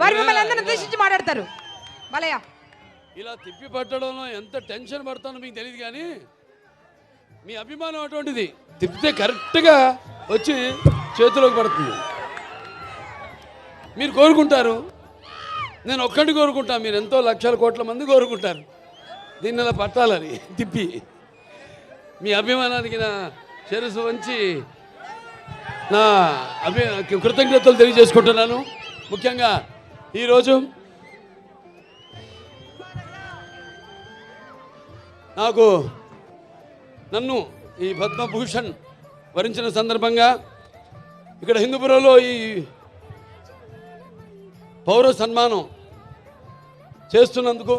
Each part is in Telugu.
వారు మిమ్మల్ని అందరిని ఉద్దేశించి మాట్లాడతారు. బాలయ్య. ఇలా తిప్పి పట్టడంలో ఎంత టెన్షన్ పడతానో మీకు తెలియదు కానీ మీ అభిమానం అటువంటిది. తిప్పితే కరెక్ట్గా వచ్చి చేతిలోకి పడుతుంది. మీరు కోరుకుంటారు. నేను ఒక్కటి కోరుకుంటా మీరు ఎంతో లక్షల కోట్ల మంది కోరుకుంటారు. దీన్ని ఇలా పట్టాలని తిప్పి. మీ అభిమానానికి నా శిరస్సు వంచి నా అభి కృతజ్ఞతలు తెలియజేసుకుంటున్నాను. ముఖ్యంగా ఈరోజు నాకు నన్ను ఈ పద్మభూషణ్ వరించిన సందర్భంగా ఇక్కడ హిందూపురంలో ఈ పౌర సన్మానం చేస్తున్నందుకు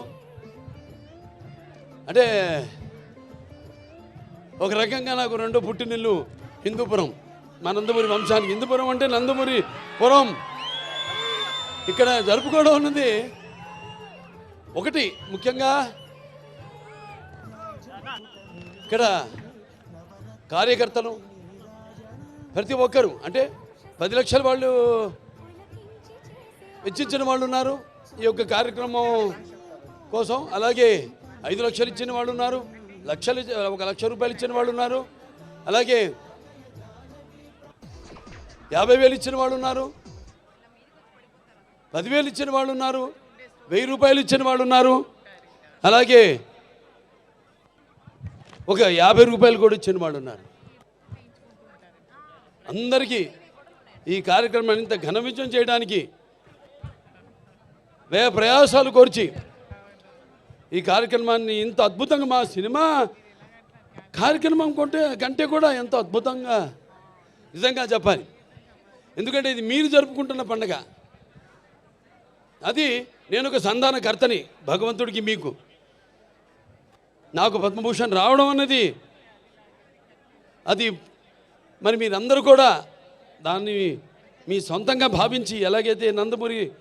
అంటే ఒక రకంగా నాకు రెండో పుట్టినిల్లు హిందూపురం మా నందమూరి వంశానికి. హిందూపురం అంటే నందమూరి పురం. ఇక్కడ జరుపుకోవడం ఉన్నది ఒకటి ముఖ్యంగా ఇక్కడ కార్యకర్తలు ప్రతి ఒక్కరు అంటే పది లక్షల వాళ్ళు వెచ్చించిన వాళ్ళు ఉన్నారు. ఈ యొక్క కార్యక్రమం కోసం అలాగే ఐదు లక్షలు ఇచ్చిన వాళ్ళు ఉన్నారు. లక్షలు ఒక లక్ష రూపాయలు ఇచ్చిన వాళ్ళు ఉన్నారు. అలాగే యాభై వేలు ఇచ్చిన వాళ్ళు ఉన్నారు. పదివేలు ఇచ్చిన వాళ్ళు ఉన్నారు వెయ్యి రూపాయలు ఇచ్చిన వాళ్ళు ఉన్నారు. అలాగే ఒక యాభై రూపాయలు కూడా ఇచ్చిన వాళ్ళు ఉన్నారు. అందరికీ ఈ కార్యక్రమాన్ని ఇంత ఘన విజయం చేయడానికి వ్యయ ప్రయాసాలు కోర్చి ఈ కార్యక్రమాన్ని ఇంత అద్భుతంగా మా సినిమా కార్యక్రమం కొంటే కంటే కూడా ఎంతో అద్భుతంగా నిజంగా చెప్పాలి. ఎందుకంటే ఇది మీరు జరుపుకుంటున్న పండగ. అది నేను ఒక సంధానకర్తని భగవంతుడికి మీకు. నాకు పద్మభూషణ్ రావడం అన్నది అది మరి మీరందరూ కూడా దాన్ని మీ సొంతంగా భావించి ఎలాగైతే నందమూరి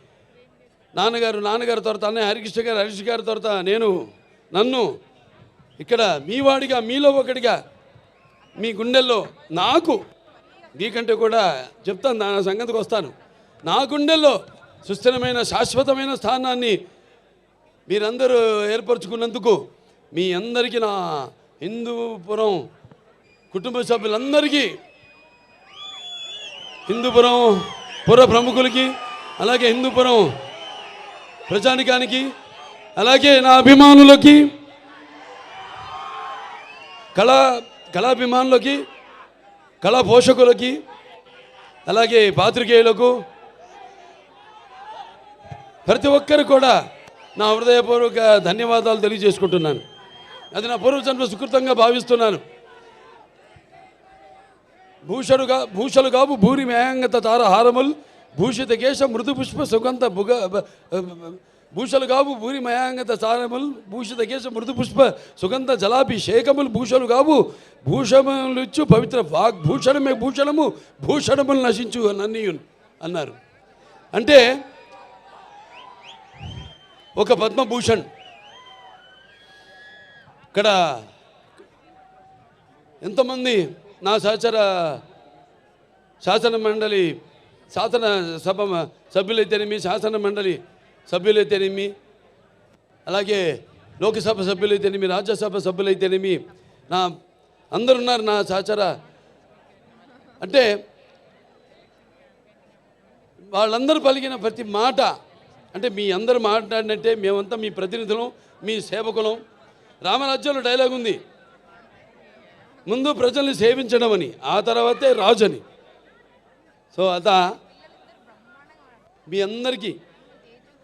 నాన్నగారు నాన్నగారి తర్వాత అన్నయ్య హరికృష్ణ గారు హరీష్ గారి తర్వాత నేను నన్ను ఇక్కడ మీ వాడిగా మీలో ఒకటిగా మీ గుండెల్లో నాకు నీకంటే కూడా చెప్తాను నా సంగతికి వస్తాను. నా గుండెల్లో సుస్థిరమైన శాశ్వతమైన స్థానాన్ని మీరందరూ ఏర్పరచుకున్నందుకు మీ అందరికీ నా హిందూపురం కుటుంబ సభ్యులందరికీ హిందూపురం పుర ప్రముఖులకి అలాగే హిందూపురం ప్రజానికానికి అలాగే నా అభిమానులకి కళా కళాభిమానులకి కళా పోషకులకి అలాగే పాత్రికేయులకు ప్రతి ఒక్కరు కూడా నా హృదయపూర్వక ధన్యవాదాలు తెలియజేసుకుంటున్నాను. అది నా పూర్వజన్మ సుకృతంగా భావిస్తున్నాను. భూషడుగా భూషలు కావు భూరి మేయంగత తారహారముల్ భూషిత కేశ మృదు పుష్ప సుగంధ భుగ భూషలు కావు భూరి మయాంగత చారములు భూషిత కేశ మృదు పుష్ప సుగంధ జలాభిషేకములు భూషలు కావు భూషములిచ్చు పవిత్ర వాగ్భూషణమే భూషణము భూషణములు నశించు నన్నీయున్ అన్నారు. అంటే ఒక పద్మభూషణ్. ఇక్కడ ఎంతమంది నా సహచర శాసన మండలి శాసన సభ సభ్యులైతేనేమి శాసన మండలి సభ్యులైతేనేమి అలాగే లోకసభ సభ్యులైతేనేమి రాజ్యసభ సభ్యులైతేనేమి నా అందరున్నారు నా సహచర. అంటే వాళ్ళందరూ పలికిన ప్రతి మాట అంటే మీ అందరూ మాట్లాడినట్టే మేమంతా మీ ప్రతినిధులం మీ సేవకులం. రామరాజ్యంలో డైలాగ్ ఉంది. ముందు ప్రజల్ని సేవించడం అని ఆ తర్వాతే రాజు అని సో అత మీ అందరికీ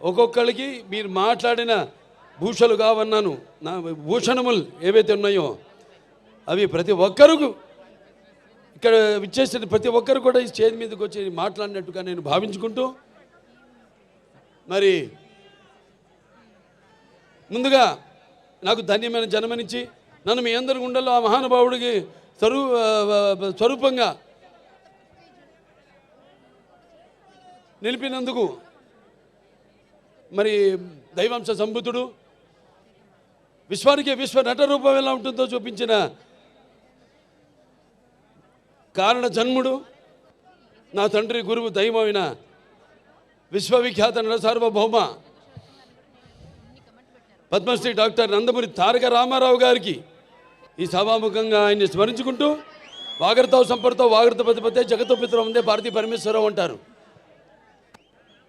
ఒక్కొక్కరికి మీరు మాట్లాడిన భూషలు కావన్నాను నా భూషణములు ఏవైతే ఉన్నాయో అవి ప్రతి ఒక్కరికి ఇక్కడ విచ్చేసిన ప్రతి ఒక్కరు కూడా ఈ స్టేజ్ మీదకి వచ్చి మాట్లాడినట్టుగా నేను భావించుకుంటూ మరి ముందుగా నాకు ధన్యమైన జన్మనిచ్చి నన్ను మీ అందరి గుండెల్లో ఆ మహానుభావుడికి స్వరూ స్వరూపంగా నిలిపినందుకు మరి దైవాంశ సంబుతుడు విశ్వానికి విశ్వ నట రూపం ఎలా ఉంటుందో చూపించిన కారణ జన్ముడు నా తండ్రి గురువు దైవమైన విశ్వవిఖ్యాత సార్వభౌమ పద్మశ్రీ డాక్టర్ నందమూరి తారక రామారావు గారికి ఈ సభాముఖంగా ఆయన్ని స్మరించుకుంటూ వాగర్తో సంపర్తో వాగర్త పతిపతే జగతో పిత్రం ఉందే భారతీ పరమేశ్వరరావు అంటారు.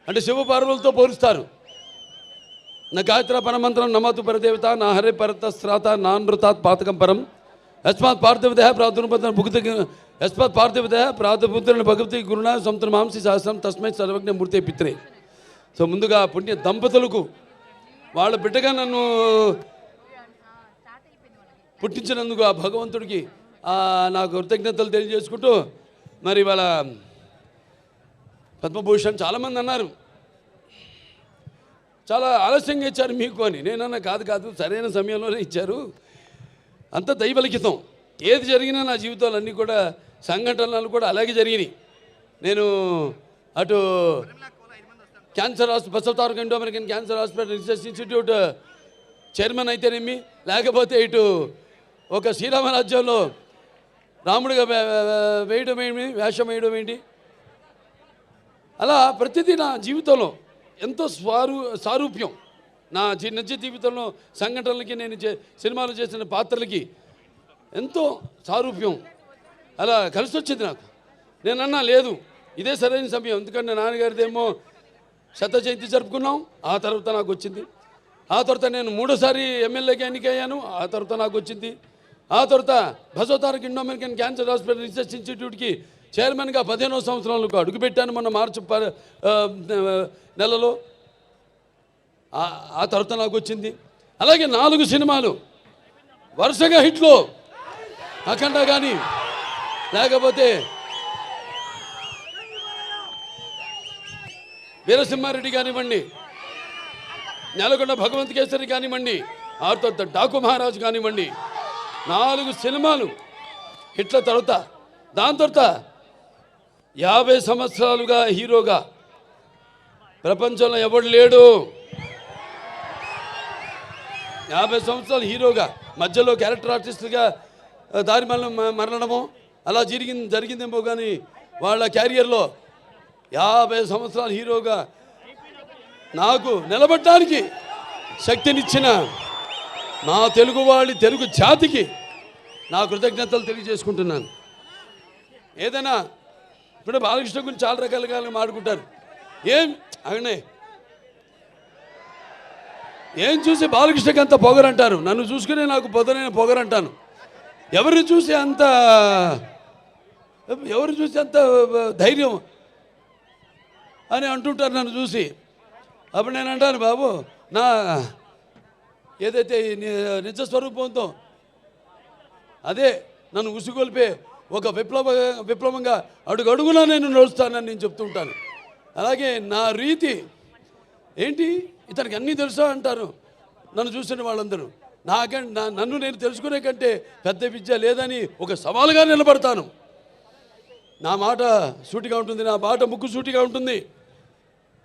అంటే శివపార్వలతో పోలుస్తారు. నా గాయత్ర పరమంత్రం నమతు పరదేవత నా హరే పరత శ్రాత నా నృతాత్ పాతకం పరం. యస్మాత్ పార్థివదేహ ప్రాతుర్పద భుక్తి యస్మాత్ పార్థివదేహ ప్రాతుపుత్రుని భగవతి గురుణ సొంత మాంసి శాస్త్రం తస్మై సర్వజ్ఞ మూర్తి పిత్రే. సో ముందుగా పుణ్య దంపతులకు వాళ్ళ బిడ్డగా నన్ను పుట్టించినందుకు ఆ భగవంతుడికి నాకు కృతజ్ఞతలు తెలియజేసుకుంటూ మరి వాళ్ళ పద్మభూషణ్ చాలామంది అన్నారు. చాలా ఆలస్యంగా ఇచ్చారు మీకు అని. నేనన్నా కాదు కాదు సరైన సమయంలోనే ఇచ్చారు. అంత దైవలిఖితం. ఏది జరిగినా నా జీవితాలు అన్నీ కూడా సంఘటనలు కూడా అలాగే జరిగినాయి. నేను అటు cancer hospital Basavataraka Indo American cancer hospital research institute chairman అయితేనేమి లేకపోతే ఇటు ఒక శ్రీరామ రాజ్యంలో రాముడిగా వేయడం ఏమి వేషం వేయడం ఏంటి? అలా ప్రతిదీ నా జీవితంలో ఎంతో స్వారు సారూప్యం. నా జీ- నిజ జీవితంలో సంఘటనలకి నేను చే సినిమాలు చేసిన పాత్రలకి ఎంతో సారూప్యం. అలా కలిసి వచ్చింది నాకు. నేను అన్నా లేదు ఇదే సరైన సమయం. ఎందుకంటే నాన్నగారిదేమో శత జయంతి జరుపుకున్నాం. ఆ తర్వాత నాకు వచ్చింది. ఆ తర్వాత నేను మూడోసారి ఎమ్మెల్యేకి ఎన్నికయ్యాను ఆ తర్వాత నాకు వచ్చింది. ఆ తర్వాత బసోతారక్ Indo American cancer hospital research ఇన్స్టిట్యూట్కి చైర్మన్గా పదిహేనో సంవత్సరాలకు అడుగుపెట్టాను మొన్న మార్చి నెలలో. ఆ- తర్వాత నాకు వచ్చింది అలాగే నాలుగు సినిమాలు. వరుసగా హిట్లు. అఖండ కానీ లేకపోతే వీరసింహారెడ్డి కానివ్వండి నెలకొండ భగవంత్ కేసరి కానివ్వండి ఆ తర్వాత డాకు మహారాజు కానివ్వండి నాలుగు సినిమాలు హిట్ల తర్వాత. దాని తర్వాత యాభై సంవత్సరాలుగా హీరోగా ప్రపంచంలో ఎవడు లేడు? యాభై సంవత్సరాలు హీరోగా మధ్యలో క్యారెక్టర్ ఆర్టిస్ట్గా దారి మరణ మరణము అలా జరిగింది జరిగిందేమో కానీ వాళ్ళ క్యారియర్లో యాభై సంవత్సరాలు హీరోగా నాకు నిలబడటానికి శక్తినిచ్చిన నా తెలుగు వాళ్ళి తెలుగు జాతికి నా కృతజ్ఞతలు తెలియజేసుకుంటున్నాను. ఏదైనా ఇప్పుడు బాలకృష్ణ గురించి చాలా రకాలుగా మాట్లాడుకుంటారు ఏం అవునే ఏం చూసి బాలకృష్ణకి అంత పొగరంటారు? నన్ను చూసుకునే నాకు పొదనైన పొగరంటాను. ఎవరిని చూసి అంత ఎవరు చూసి అంత ధైర్యం అని అంటుంటారు నన్ను చూసి. అప్పుడు నేను అంటాను బాబు నా ఏదైతే ఈ నిజ స్వరూపంతో అదే నన్ను ఉసిగొల్పే ఒక విప్లవ విప్లవంగా అడుగడుగునా నేను నడుస్తానని నేను చెప్తుంటాను అలాగే నా రీతి ఏంటి? ఇతనికి అన్నీ తెలుసా అంటారు. నన్ను చూసిన వాళ్ళందరూ. నాకంటే నా నన్ను నేను తెలుసుకునే కంటే పెద్ద విద్య లేదని ఒక సవాలుగా నిలబడతాను. నా మాట సూటిగా ఉంటుంది నా మాట ముక్కు సూటిగా ఉంటుంది.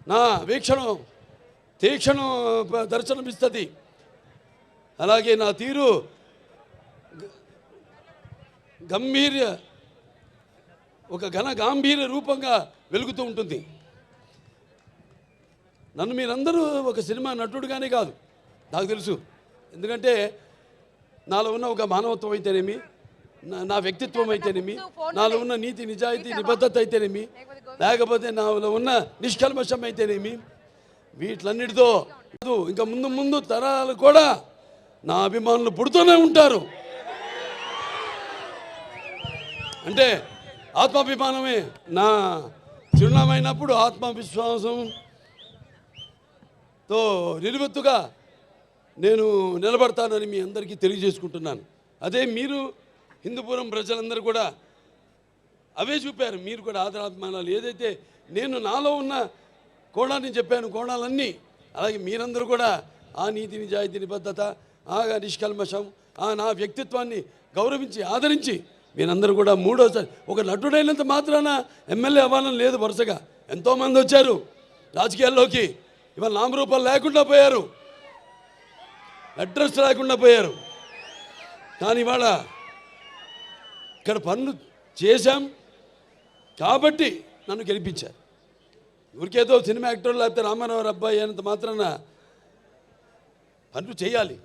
నా వీక్షణం తీక్షణం దర్శనమిస్తుంది. అలాగే నా తీరు గంభీర్య ఒక ఘన గాంభీర్య రూపంగా వెలుగుతూ ఉంటుంది. నన్ను మీరందరూ ఒక సినిమా నటుడుగానే కాదు. నాకు తెలుసు. ఎందుకంటే నాలో ఉన్న ఒక మానవత్వం అయితేనేమి నా- నా వ్యక్తిత్వం అయితేనేమి నాలో ఉన్న నీతి నిజాయితీ నిబద్ధత అయితేనేమి లేకపోతే నాలో ఉన్న నిష్కల్మషం అయితేనేమి వీటిలన్నిటితో ఇంకా ముందు ముందు తరాలు కూడా నా అభిమానులు పుడుతూనే ఉంటారు. అంటే ఆత్మాభిమానమే నా చిరునామైనప్పుడు ఆత్మవిశ్వాసం తో నిలువెత్తుగా నేను నిలబడతానని మీ అందరికీ తెలియజేసుకుంటున్నాను. అదే మీరు హిందూపురం ప్రజలందరూ కూడా అవే చూపారు మీరు కూడా ఆదరాభిమానాలు. ఏదైతే నేను నాలో ఉన్న కోణాన్ని చెప్పాను కోణాలన్నీ అలాగే మీరందరూ కూడా ఆ నీతి నిజాయితీ నిబద్ధత ఆ నిష్కల్మషం ఆ నా వ్యక్తిత్వాన్ని గౌరవించి ఆదరించి మీరందరూ కూడా మూడోసారి ఒక నటుడైనంత మాత్రాన ఎమ్మెల్యే అవ్వాలని లేదు వరుసగా. ఎంతోమంది వచ్చారు రాజకీయాల్లోకి. ఇవాళ నామరూపాలు లేకుండా పోయారు. అడ్రస్ లేకుండా పోయారు. కానీ ఇవాళ ఇక్కడ పనులు చేశాం. కాబట్టి నన్ను గెలిపించారు. ఊరికేదో సినిమా యాక్టర్ లేకపోతే రామారావు అబ్బాయి అయినంత మాత్రాన పనులు చేయాలి.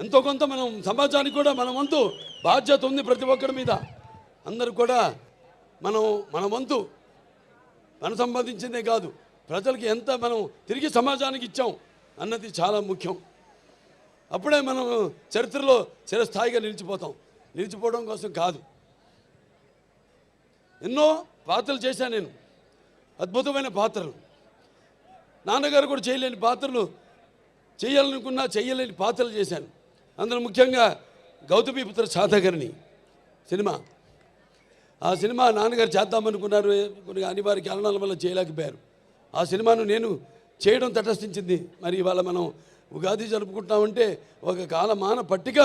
ఎంతో కొంత మనం సమాజానికి కూడా మన వంతు బాధ్యత ఉంది ప్రతి ఒక్కరి మీద. అందరూ కూడా మనం మన వంతు మనం సంపాదించిందే కాదు. ప్రజలకు ఎంత మనం తిరిగి సమాజానికి ఇచ్చాం అన్నది చాలా ముఖ్యం. అప్పుడే మనం చరిత్రలో చిరస్థాయిగా నిలిచిపోతాం. నిలిచిపోవడం కోసం కాదు. ఎన్నో పాత్రలు చేశాను నేను. అద్భుతమైన పాత్రలు. నాన్నగారు కూడా చేయలేని పాత్రలు చేయాలనుకున్నా చేయలేని పాత్రలు చేశాను. అందులో ముఖ్యంగా గౌతమీపుత్ర సాధకర్ణి సినిమా. ఆ సినిమా నాన్నగారు చేద్దామనుకున్నారు. కొన్ని అనివార్య కారణాల వల్ల చేయలేకపోయారు. ఆ సినిమాను నేను చేయడం తటస్థించింది. మరి ఇవాళ మనం ఉగాది జరుపుకుంటామంటే ఒక కాలమాన పట్టిక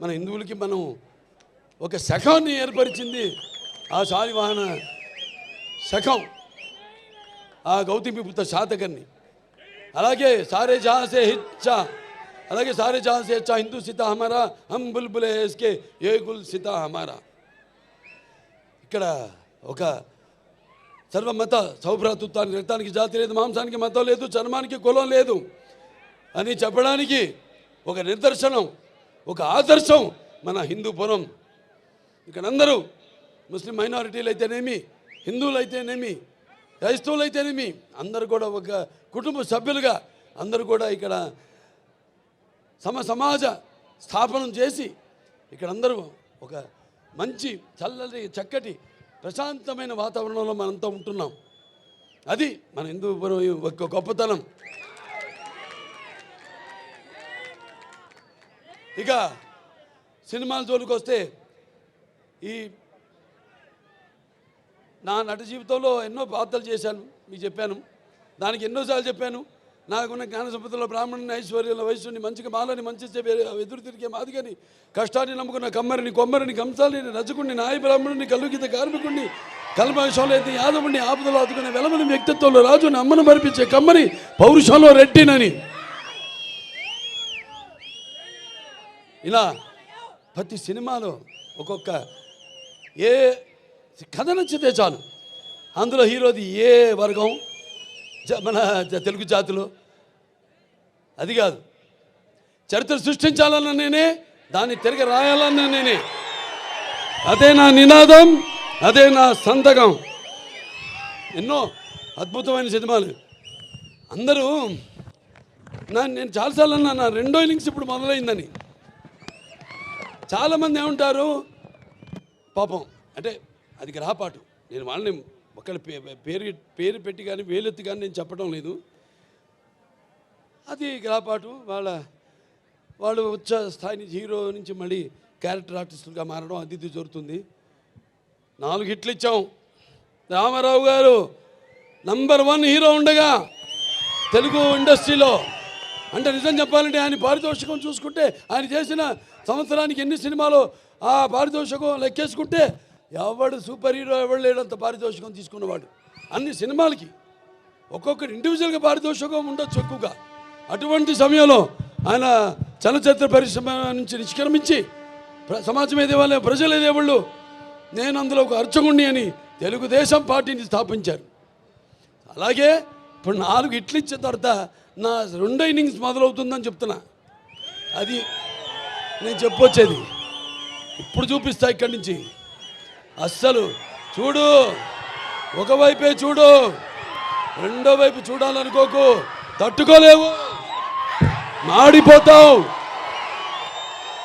మన హిందువులకి మనం ఒక శఖాన్ని ఏర్పరిచింది. ఆ శాలివాహన శఖం ఆ గౌతమిపుత్ర శాతకర్ణి. అలాగే సారే జహాసే హిచ్చా అలాగే సారే జహాసే హెచ్చా హిందూ సీత హమారా హమ్ బుల్బులే ఎస్కే ఏ గుల్ సీత హమారా. ఇక్కడ ఒక సర్వమత సౌభ్రాతృత్వానికి రక్తానికి జాతి లేదు మాంసానికి మతం లేదు చర్మానికి కులం లేదు అని చెప్పడానికి ఒక నిదర్శనం ఒక ఆదర్శం మన హిందూపురం ఇక్కడ అందరూ ముస్లిం మైనారిటీలు అయితేనేమి హిందువులు అయితేనేమి క్రైస్తవులు అయితేనేమి అందరూ కూడా ఒక కుటుంబ సభ్యులుగా అందరూ కూడా ఇక్కడ సమ సమాజ స్థాపనం చేసి ఇక్కడ అందరూ ఒక మంచి చల్లటి చక్కటి ప్రశాంతమైన వాతావరణంలో మనంతా ఉంటున్నాం. అది మన హిందూ ఒక గొప్పతనం. ఇక సినిమాల జోలికి వస్తే ఈ నా నట జీవితంలో ఎన్నో పాత్రలు చేశాను మీకు చెప్పాను. దానికి ఎన్నోసార్లు చెప్పాను. నాకున్న జ్ఞాన సంపదలో బ్రాహ్మణుని ఐశ్వర్యంలో వయస్సుని మంచిగా మాలని మంచి ఎదురు తిరిగే మాదిగని కష్టాన్ని నమ్ముకున్న కమ్మరిని కొమ్మరిని కంసాలిని రజకుణ్ణి నాయ బ్రాహ్మణుని కలుగిత కార్మికుడిని కల్మషంలో అయితే యాదవుని ఆపదలో అదుకునే వెలమని వ్యక్తిత్వంలో రాజుని అమ్మను మరిపించే కమ్మని పౌరుషంలో రెట్టినని ఇలా ప్రతి సినిమాలో ఒక్కొక్క ఏ కథ నచ్చితే చాలు. అందులో హీరోది ఏ వర్గం? జ- మన తెలుగు జాతిలో అది కాదు. చరిత్ర సృష్టించాలన్న నేనే దాన్ని తిరిగి రాయాలన్న నేనే. అదే నా నినాదం అదే నా సంతకం. ఎన్నో అద్భుతమైన సినిమాలు. అందరూ నా నేను చాలాసార్లు అన్నా నా రెండో ఇన్నింగ్స్ ఇప్పుడు మొదలైందని. చాలామంది ఏమంటారు పాపం అంటే అది గ్రహపాటు. నేను వాళ్ళని ఒకళ్ళ పే- పేరు పేరు పెట్టి కానీ వేలెత్తి కానీ నేను చెప్పడం లేదు. అది గ్రహపాటు వాళ్ళ వాళ్ళు వచ్చే స్థాయి నుంచి హీరో నుంచి మళ్ళీ క్యారెక్టర్ ఆర్టిస్టులుగా మారడం అది ఇది జరుగుతుంది. నాలుగు హిట్లు ఇచ్చాం. రామారావు గారు నంబర్ వన్ హీరో ఉండగా తెలుగు ఇండస్ట్రీలో అంటే నిజం చెప్పాలంటే ఆయన పారితోషికం చూసుకుంటే ఆయన చేసిన సంవత్సరానికి ఎన్ని సినిమాలు ఆ పారితోషికం లెక్కేసుకుంటే ఎవడు సూపర్ హీరో ఎవడు లేడంత పారితోషికం తీసుకున్నవాడు. అన్ని సినిమాలకి ఒక్కొక్కటి ఇండివిజువల్గా పారితోషికం ఉండొచ్చు ఎక్కువగా. అటువంటి సమయంలో ఆయన చలచిత్ర పరిశ్రమ నుంచి నిష్క్రమించి ప్ర- సమాజం ఏదేవాళ్ళు ప్రజలు ఏదేవాళ్ళు నేను అందులో ఒక అర్చకుణ్ణి అని తెలుగుదేశం పార్టీని స్థాపించారు. అలాగే ఇప్పుడు నాలుగు ఇట్లు ఇచ్చిన తర్వాత నా రెండో ఇన్నింగ్స్ మొదలవుతుందని చెప్తున్నా. అది నేను చెప్పొచ్చేది. ఇప్పుడు చూపిస్తా ఇక్కడి నుంచి. అస్సలు చూడు ఒకవైపే చూడు రెండో వైపు చూడాలనుకోకు తట్టుకోలేవు. మాడిపోతావు.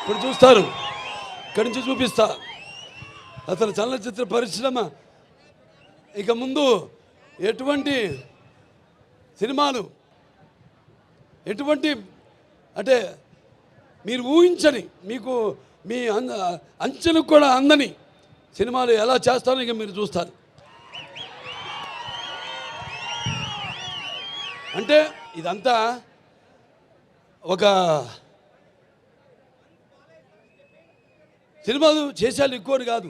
ఇప్పుడు చూస్తారు. ఇక్కడి నుంచి చూపిస్తా. అసలు చలనచిత్ర పరిశ్రమ. ఇక ముందు ఎటువంటి సినిమాలు ఎటువంటి అంటే మీరు ఊహించని మీకు మీ అంద అంచెలకు కూడా అందని సినిమాలు ఎలా చేస్తారో ఇక మీరు చూస్తారు. అంటే ఇదంతా ఒక సినిమాలు చేసేయాలి ఎక్కువని కాదు.